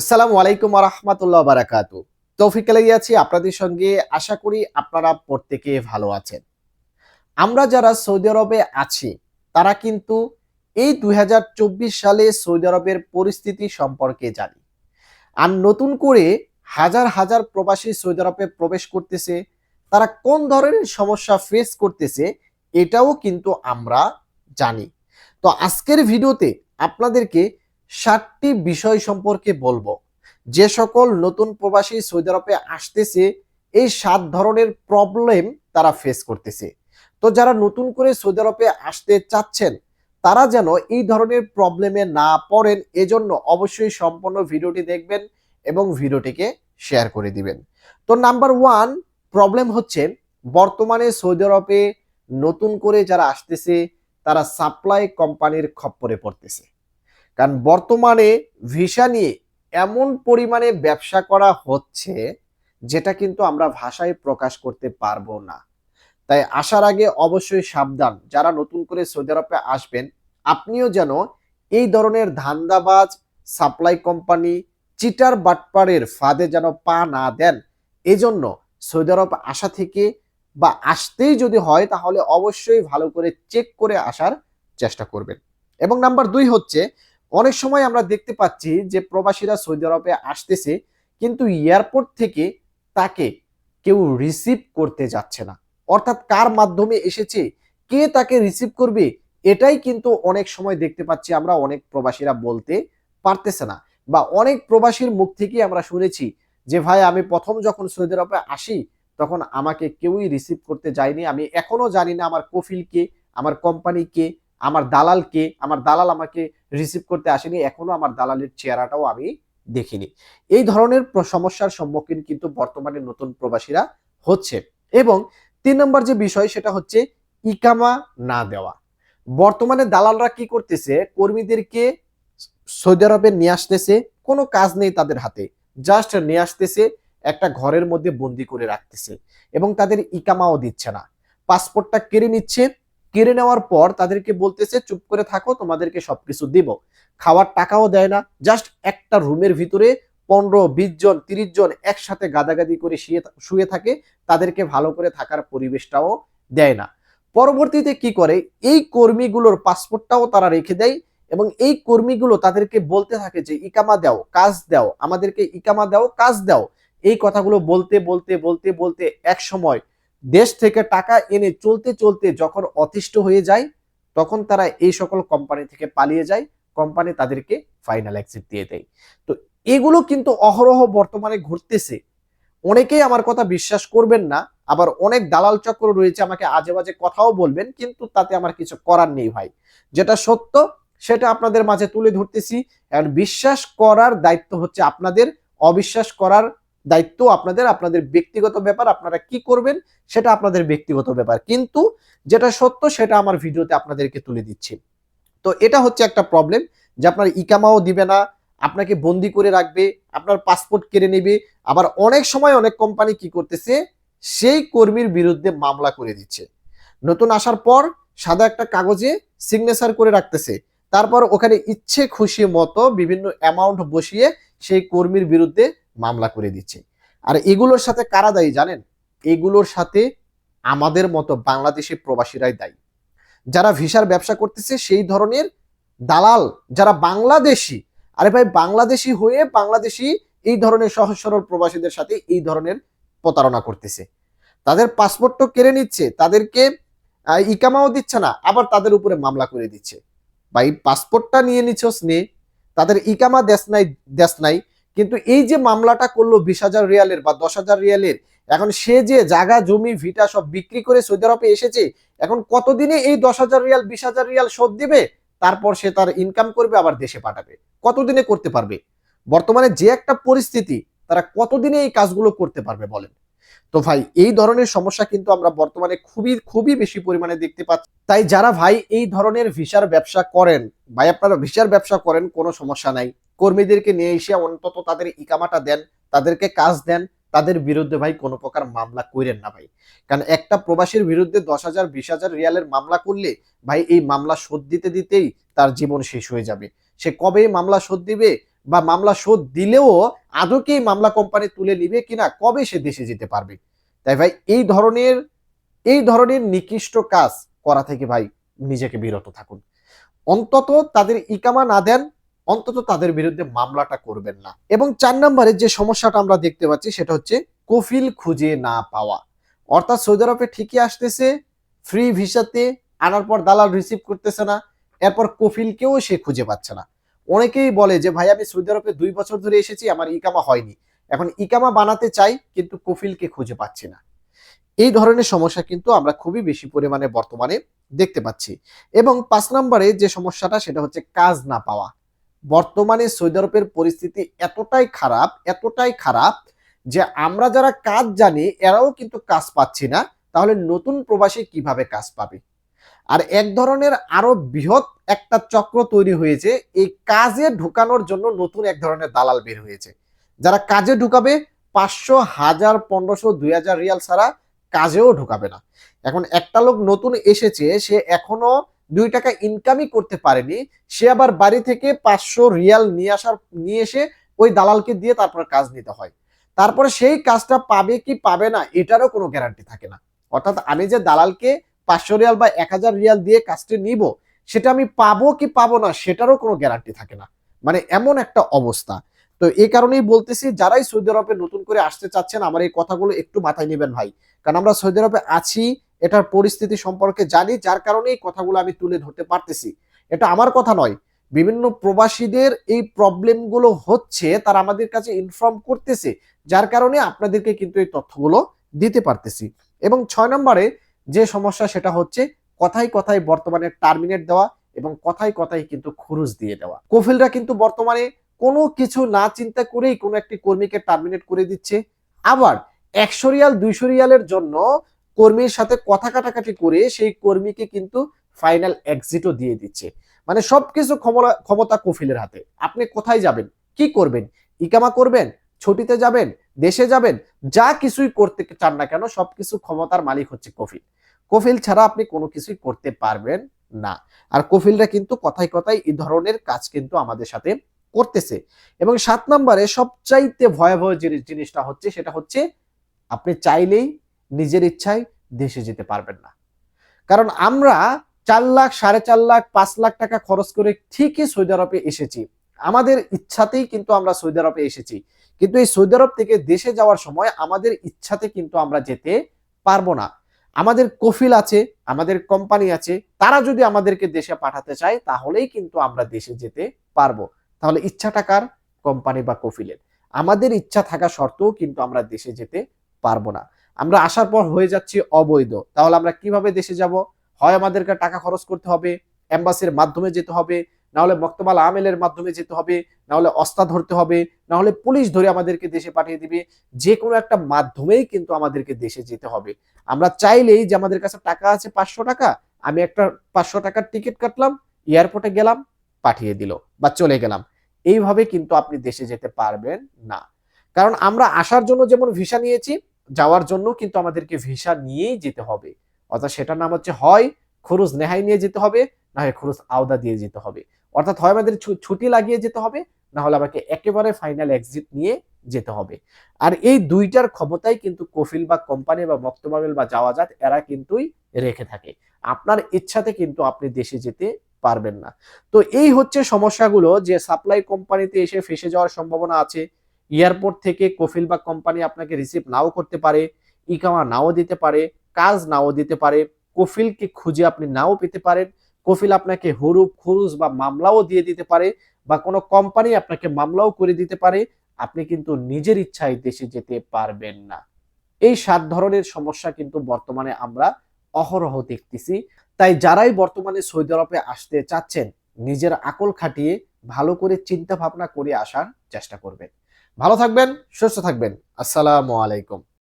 আসসালামু আলাইকুম রহমতুল্লাহ বারাকাতু। তৌফিক আলাই আছি আপনাদের সঙ্গে। আশা করি আপনারা প্রত্যেকে ভালো আছেন। আমরা যারা সৌদি আরবে আছি, তারা কিন্তু এই দু হাজার চব্বিশ সালে সৌদি আরবের পরিস্থিতি সম্পর্কে জানি। আর নতুন করে হাজার হাজার প্রবাসী সৌদি আরবে প্রবেশ করতেছে, তারা কোন ধরনের সমস্যা ফেস করতেছে, এটাও কিন্তু আমরা জানি। তো আজকের ভিডিওতে আপনাদেরকে সাতটি বিষয় সম্পর্কে বলব। যে সকল নতুন প্রবাসী সৌদি আরবে আসতেছে, এই সাত ধরনের প্রবলেম তারা ফেস করতেছে। তো যারা নতুন করে সৌদি আরবে আসতে চাচ্ছেন, তারা যেন এই ধরনের প্রবলেমে না পড়েন, এজন্য অবশ্যই সম্পূর্ণ ভিডিওটি দেখবেন এবং ভিডিওটিকে শেয়ার করে দিবেন। তো নাম্বার ওয়ান প্রবলেম হচ্ছে, বর্তমানে সৌদি আরবে নতুন করে যারা আসতেছে, তারা সাপ্লাই কোম্পানির খপ্পরে পড়তেছে। কারণ বর্তমানে ভিসা নিয়ে এমন পরিমাণে ব্যবসা করা হচ্ছে যেটা কিন্তু আমরা ভাষায় প্রকাশ করতে পারব না। তাই আসার আগে অবশ্যই সাবধান, যারা নতুন করে সৌদি আরবে আসবেন, আপনিও যেন এই ধরনের ধান্দাবাজ সাপ্লাই কোম্পানি চিটার বাটপাড়ের ফাঁদে যেন পা না দেন। এজন্য সৌদি আরব আসা থেকে বা আসতেই যদি হয়, তাহলে অবশ্যই ভালো করে চেক করে আসার চেষ্টা করবেন। এবং নাম্বার দুই হচ্ছে অনেক সময় আমরা দেখতে পাচ্ছি যে প্রবাসীরা সৌদি আরবে আসতেছে, কিন্তু এয়ারপোর্ট থেকে তাকে কেউ রিসিভ করতে যাচ্ছে না। অর্থাৎ কার মাধ্যমে এসেছে, কে তাকে রিসিভ করবে, এটাই কিন্তু অনেক সময় দেখতে পাচ্ছি আমরা অনেক প্রবাসীরা বলতে পারতেছে না। বা অনেক প্রবাসীর মুখ থেকে আমরা শুনেছি যে, ভাই, আমি প্রথম যখন সৌদি আরবে আসি, তখন আমাকে কেউই রিসিভ করতে যায়নি। আমি এখনও জানি না আমার কফিল কে, আমার কোম্পানি কে আমার দালালকে, আমার দালাল আমাকে রিসিভ করতে আসেনি, এখনও আমার দালালের চেহারাটাও আমি দেখিনি। এই ধরনের সমস্যার সম্মুখীন কিন্তু বর্তমানে নতুন প্রবাসীরা হচ্ছে। এবং তিন নম্বর যে বিষয়, সেটা হচ্ছে ইকামা না দেওয়া। বর্তমানে দালালরা কি করতেছে, কর্মীদেরকে সৌদি আরবে নিয়ে আসতেছে, কোনো কাজ নেই তাদের হাতে। জাস্ট নিয়ে আসতেছে, একটা ঘরের মধ্যে বন্দি করে রাখতেছে এবং তাদের ইকামাও দিচ্ছে না। পাসপোর্টটা কেড়ে নিচ্ছে কেড়ে নেওয়ার পর তাদেরকে বলতেছে, চুপ করে থাকো, তোমাদেরকে সবকিছু দিব। খাওয়ার টাকাও দেয় না। জাস্ট একটা রুমের ভিতরে পনেরো, বিশ জন, তিরিশ জন একসাথে গাদাগাদি করে শুয়ে শুয়ে থাকে, তাদেরকে ভালো করে থাকার পরিবেশটাও দেয় না। পরবর্তীতে কি করে? এই কর্মীগুলোর পাসপোর্টটাও তারা রেখে দেয় এবং এই কর্মীগুলো তাদেরকে বলতে থাকে যে, ইকামা দাও, কাজ দাও, আমাদেরকে ইকামা দাও, কাজ দাও। এই কথাগুলো বলতে বলতে বলতে বলতে এক সময় দেশ থেকে টাকা এনে চলতে চলতে যখন অতিষ্ঠ হয়ে যায়, তখন তারা এই সকল কোম্পানি থেকে পালিয়ে যায় কোম্পানি তাদেরকে ফাইনাল এক্সিট দিয়ে দেয়। তো এগুলো কিন্তু অহরহ বর্তমানে ঘটতেছে। অনেকেই আমার কথা বিশ্বাস করবেন না, আবার অনেক দালাল চক্র রয়েছে, আমাকে আজে বাজে কথাও বলবেন, কিন্তু তাতে আমার কিছু করার নেই ভাই। যেটা সত্য, সেটা আপনাদের মাঝে তুলে ধরতেছি আর বিশ্বাস করার দায়িত্ব হচ্ছে আপনাদের, অবিশ্বাস করার দায়িত্ব আপনাদের আপনাদের ব্যক্তিগত ব্যাপার, আপনারা কি করবেন সেটা আপনাদের ব্যক্তিগত ব্যাপার। কিন্তু যেটা সত্য সেটা আমার ভিডিওতে আপনাদেরকে তুলে দিচ্ছি। তো এটা হচ্ছে একটা প্রবলেম যে আপনার ইকামাও দিবে না, আপনাকে বন্দি করে রাখবে, আপনার পাসপোর্ট কেড়ে নেবে। আবার অনেক সময় অনেক কোম্পানি কি করতেছে, সেই কর্মীর বিরুদ্ধে মামলা করে দিচ্ছে। নতুন আসার পর সাদা একটা কাগজে সিগনেচার করে রাখতেছে। তারপর ওখানে ইচ্ছে খুশি মতো বিভিন্ন অ্যামাউন্ট বসিয়ে সেই কর্মীর বিরুদ্ধে মামলা করে দিচ্ছে। আর এগুলোর সাথে কারা দায়ী জানেন? এগুলোর সাথে আমাদের মতো বাংলাদেশি প্রবাসীরাই দায়ী। যারা ভিসার ব্যবসা করতেছে সেই ধরনের দালাল, যারা বাংলাদেশি, আরে ভাই বাংলাদেশি হয়ে বাংলাদেশি এই ধরনের সহজ সরল প্রবাসীদের সাথে এই ধরনের প্রতারণা করতেছে। তাদের পাসপোর্ট তো কেড়ে নিচ্ছে, তাদেরকে ইকামাও দিচ্ছে না, আবার তাদের উপরে মামলা করে দিচ্ছে। ভাই পাসপোর্টটা নিয়ে নিচ্ছস নে তাদের ইকামা দেশ নাই দেশ নাই কিন্তু এই যে মামলাটা করল বিশ হাজার রিয়ালের বা দশ হাজার রিয়ালের, এখন সে যে জায়গা জমি, ভিটা সব বিক্রি করে সৌদি আরবে এসেছে, এখন কতদিনে এই দশ হাজার রিয়াল, বিশ হাজার রিয়াল শোধ দিবে? তারপর সে তার ইনকাম করবে, আবার দেশে পাঠাবে। কতদিনে করতে পারবে? বর্তমানে যে একটা পরিস্থিতি, তারা কতদিনে এই কাজগুলো করতে পারবে বলেন? তো ভাই, এই ধরনের সমস্যা কিন্তু আমরা বর্তমানে খুবই খুবই বেশি পরিমাণে দেখতে পাচ্ছি। তাই যারা ভাই এই ধরনের ভিসার ব্যবসা করেন, ভাই আপনারা ভিসার ব্যবসা করেন, কোনো সমস্যা নাই। কর্মীদেরকে নিয়ে এসে অন্তত তাদের ইকামাটা দেন, তাদেরকে কাজ দেন, তাদের বিরুদ্ধে ভাই কোনো প্রকার মামলা করেন না ভাই। কারণ একটা প্রবাসীর বিরুদ্ধে দশ হাজার, বিশ হাজার রিয়ালের মামলা করলে ভাই এই মামলা শোধ দিতে, দিতেই তার জীবন শেষ হয়ে যাবে। সে কবে মামলা শোধ দিবে? বা মামলা শোধ দিলেও আদৌ কি মামলা কোম্পানি তুলে নিবে কিনা, কবে সে দেশে যেতে পারবে? তাই ভাই, এই ধরনের এই ধরনের নিকৃষ্ট কাজ করা থেকে ভাই নিজেকে বিরত থাকুন। অন্তত তাদের ইকামা না দেন, অন্তত তাদের বিরুদ্ধে মামলাটা করবেন না। এবং চার নম্বরে যে সমস্যাটা আমরা দেখতে পাচ্ছি সেটা হচ্ছে কফিল খুঁজে না পাওয়া। অর্থাৎ সৌদি আরবে ঠিকই আসতেছে ফ্রি ভিসাতে আনার পর দালাল রিসিভ করতেছে না, এরপর কফিলকেও সে খুঁজে পাচ্ছে না। অনেকেই বলে যে, ভাই, আমি সৌদি আরবে দুই বছর ধরে এসেছি, আমার ইকামা হয়নি। এখন ইকামা বানাতে চাই, কিন্তু কফিলকে খুঁজে পাচ্ছি না। এই ধরনের সমস্যা কিন্তু আমরা খুবই বেশি পরিমাণে বর্তমানে দেখতে পাচ্ছি। এবং পাঁচ নম্বরে যে সমস্যাটা, সেটা হচ্ছে কাজ না পাওয়া। বর্তমানে সৌদি আরবের পরিস্থিতি এতটাই খারাপ এতটাই খারাপ যে, আমরা যারা কাজ জানি, এরাও কিন্তু কাজ পাচ্ছি না। তাহলে নতুন প্রবাসী কীভাবে কাজ পাবে? আর এক ধরনের আরও বৃহৎ একটা চক্র তৈরি হয়েছে, এই কাজে ঢুকানোর জন্য নতুন এক ধরনের দালাল বের হয়েছে। যারা কাজে ঢুকাবে, পাঁচশো, হাজার, পনেরোশো, দুই হাজার রিয়াল ছাড়া কাজেও ঢুকাবে না। এখন একটা লোক নতুন এসেছে, সে এখনও দুই টাকা ইনকামই করতে পারেনি, সে আবার বাড়ি থেকে পাঁচশো রিয়াল নিয়ে আসার, নিয়ে এসে ওই দালালকে দিয়ে তারপর কাজ নিতে হয়। তারপরে সেই কাজটা পাবে কি পাবে না, এটারও কোনো গ্যারান্টি থাকে না। অর্থাৎ আমি যে দালালকে পাঁচশো রিয়াল বা এক হাজার রিয়াল দিয়ে কাজটি নিব, সেটা আমি পাবো কি পাবো না সেটারও কোনো গ্যারান্টি থাকে না। মানে এমন একটা অবস্থা। তো এই কারণেই বলতেছি, যারাই সৌদি আরবে নতুন করে আসতে চাচ্ছেন, আমার এই কথাগুলো একটু মাথায় নেবেন ভাই। কারণ আমরা সৌদি আরবে আছি, এটার পরিস্থিতি সম্পর্কে জানি, যার কারণে এই কথাগুলো আমি তুলে ধরতে পারতেছি। এটা আমার কথা নয়। বিভিন্ন প্রবাসীদের এই প্রবলেমগুলো হচ্ছে, তারা আমাদের কাছে ইনফর্ম করতেছে, যার কারণে আপনাদেরকে কিন্তু এই তথ্যগুলো দিতে পারতেছি। এবং ছয় নম্বরে যে সমস্যা সেটা হচ্ছে কথাই কথাই বর্তমানে টার্মিনেট দেওয়া এবং কথাই কথাই কিন্তু খুরুজ দিয়ে দেওয়া। কোফিলরা কিন্তু বর্তমানে কোনো কিছু না চিন্তা করেই কোনো একটি কর্মীকে টার্মিনেট করে দিচ্ছে। আবার একশো রিয়াল, দুইশো রিয়ালের জন্য কর্মীর সাথে কথা কাটাকাটি করে সেই কর্মীকে কিন্তু ফাইনাল এক্সিটও দিয়ে দিচ্ছে। মানে সবকিছু ক্ষমতা কফিলের হাতে। আপনি কোথায় যাবেন? কি করবেন? ইকামা করবেন? ছুটিতে যাবেন? দেশে যাবেন, যা কিছুই করতে চান না কেন, সবকিছু ক্ষমতার মালিক হচ্ছে কফিল। কফিল ছাড়া আপনি কোনো কিছুই করতে পারবেন না। আর কফিলরা কিন্তু কথায় কথায় এই ধরনের কাজ কিন্তু আমাদের সাথে করতেছে। এবং সাত নম্বরে সবচাইতে ভয়াবহ যে জিনিসটা হচ্ছে, সেটা হচ্ছে আপনি চাইলেই নিজের ইচ্ছায় দেশে যেতে পারবেন না। কারণ আমরা চার লাখ, সাড়ে চার লাখ, পাঁচ লাখ টাকা খরচ করে ঠিকই সৌদি আরবে এসেছি। আমাদের ইচ্ছাতেই কিন্তু আমরা সৌদি আরবে এসেছি। কিন্তু এই সৌদি আরব থেকে দেশে যাওয়ার সময় আমাদের ইচ্ছাতে কিন্তু আমরা যেতে পারব না। আমাদের কফিল আছে, আমাদের কোম্পানি আছে, তারা যদি আমাদেরকে দেশে পাঠাতে চায়, তাহলেই কিন্তু আমরা দেশে যেতে পারব। তাহলে ইচ্ছা টাকার কোম্পানি বা কফিলের। আমাদের ইচ্ছা থাকা সত্ত্বেও কিন্তু আমরা দেশে যেতে পারব না। আমরা আসার পর হয়ে যাচ্ছি অবৈধ। তাহলে আমরা কীভাবে দেশে যাব? হয় আমাদেরকে টাকা খরচ করতে হবে, এম্বাসির মাধ্যমে যেতে হবে না হলে মক্তবাল আমেলের মাধ্যমে যেতে হবে, নাহলে অস্তা ধরতে হবে, নাহলে পুলিশ ধরে আমাদেরকে দেশে পাঠিয়ে দিবে। যে কোনো একটা মাধ্যমেই কিন্তু আমাদেরকে দেশে যেতে হবে। আমরা চাইলেই যে আমাদের কাছে টাকা আছে পাঁচশো টাকা, আমি একটা পাঁচশো টাকার টিকিট কাটলাম, এয়ারপোর্টে গেলাম, পাঠিয়ে দিল বা চলে গেলাম। এইভাবে কিন্তু আপনি দেশে যেতে পারবেন না। কারণ আমরা আসার জন্য যেমন ভিসা নিয়েছি, যাওয়ার জন্য কিন্তু আমাদেরকে ভিসা নিয়েই যেতে হবে। অর্থাৎ সেটার নাম হচ্ছে হয় খরচ নেহাই নিয়ে যেতে হবে না হয় খরচ আওদা দিয়ে যেতে হবে। অর্থাৎ হয় আমাদের ছুটি লাগিয়ে যেতে হবে, না হলে আমাকে একেবারে ফাইনাল এক্সিট নিয়ে যেতে হবে। আর এই দুইটার ক্ষমতাই কিন্তু কফিল বা কোম্পানি বা মক্তবাবেল বা যাওয়াজাত এরা কিন্তুই রেখে থাকে। আপনার ইচ্ছাতে কিন্তু আপনি দেশে যেতে পারবেন না। তো এই হচ্ছে সমস্যাগুলো যে সাপ্লাই কোম্পানিতে এসে ফেসে যাওয়ার সম্ভাবনা আছে। এয়ারপোর্ট থেকে কফিল বা কোম্পানি আপনাকে রিসিভ নাও করতে পারে, ইকামা নাও দিতে পারে, কাজ নাও দিতে পারে, কফিলকে খুঁজে আপনি নাও পেতে পারেন। কফিল আপনাকে হরুপ, খুরুজ বা মামলাও দিয়ে দিতে পারে বা কোনো কোম্পানি আপনাকে মামলাও করে দিতে পারে, আপনি কিন্তু নিজের ইচ্ছায় দেশে যেতে পারবেন না। এই সাত ধরনের সমস্যা কিন্তু বর্তমানে আমরা অহরহ দেখতেছি। তাই যারাই বর্তমানে সৌদি আরবে আসতে চাচ্ছেন, নিজের আকল খাটিয়ে ভালো করে চিন্তা ভাবনা করে আসার চেষ্টা করবেন। ভালো থাকবেন, সুস্থ থাকবেন। আসসালামু আলাইকুম।